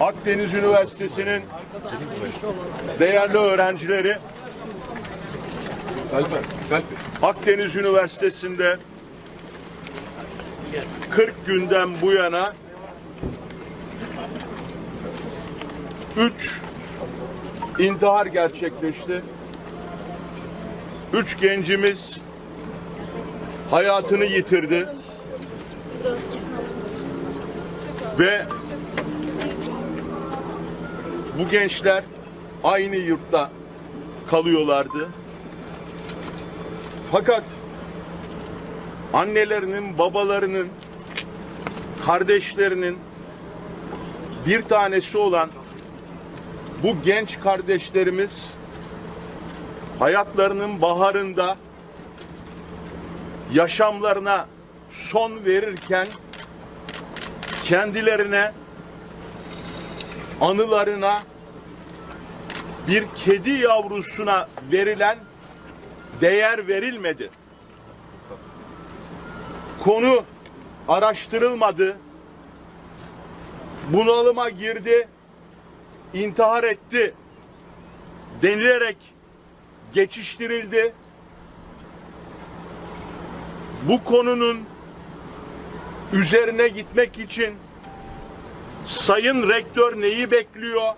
Akdeniz Üniversitesi'nin değerli öğrencileri Akdeniz Üniversitesi'nde 40 günden bu yana 3 intihar gerçekleşti. 3 gencimiz hayatını yitirdi. Ve bu gençler aynı yurtta kalıyorlardı. Fakat annelerinin, babalarının, kardeşlerinin bir tanesi olan bu genç kardeşlerimiz hayatlarının baharında yaşamlarına son verirken kendilerine anılarına bir kedi yavrusuna verilen değer verilmedi. Konu araştırılmadı. Bunalıma girdi, intihar etti denilerek geçiştirildi. Bu konunun üzerine gitmek için Sayın Rektör neyi bekliyor?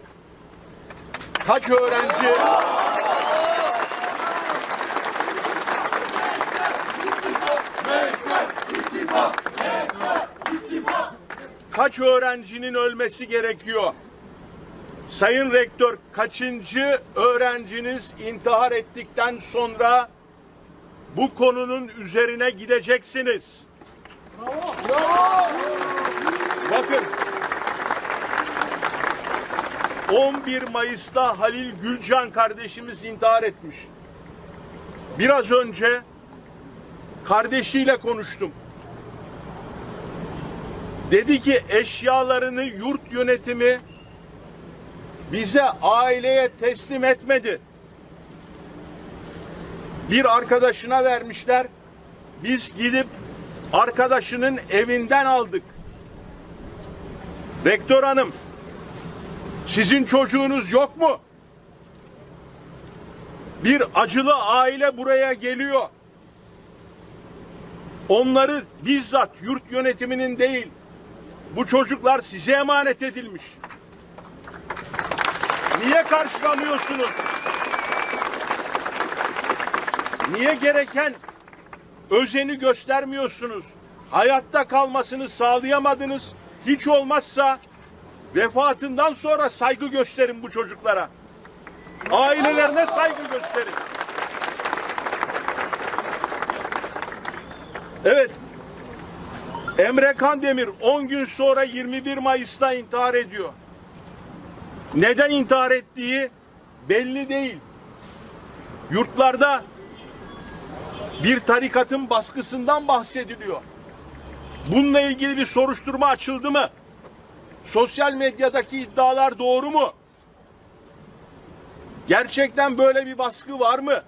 Kaç öğrenci? Kaç öğrencinin ölmesi gerekiyor? Sayın Rektör kaçıncı öğrenciniz intihar ettikten sonra bu konunun üzerine gideceksiniz? Bakın 11 Mayıs'ta Halil Gülcan kardeşimiz intihar etmiş. Biraz önce kardeşiyle konuştum. Dedi ki eşyalarını yurt yönetimi bize aileye teslim etmedi. Bir arkadaşına vermişler. Biz gidip arkadaşının evinden aldık. Rektör hanım, sizin çocuğunuz yok mu? Bir acılı aile buraya geliyor. Onları bizzat yurt yönetiminin değil, bu çocuklar size emanet edilmiş. Niye karşılamıyorsunuz? Niye gereken özeni göstermiyorsunuz? Hayatta kalmasını sağlayamadınız. Hiç olmazsa vefatından sonra saygı gösterin bu çocuklara. Ailelerine saygı gösterin. Evet. Emre Kandemir 10 gün sonra 21 Mayıs'ta intihar ediyor. Neden intihar ettiği belli değil. Yurtlarda bir tarikatın baskısından bahsediliyor. Bununla ilgili bir soruşturma açıldı mı? Sosyal medyadaki iddialar doğru mu? Gerçekten böyle bir baskı var mı?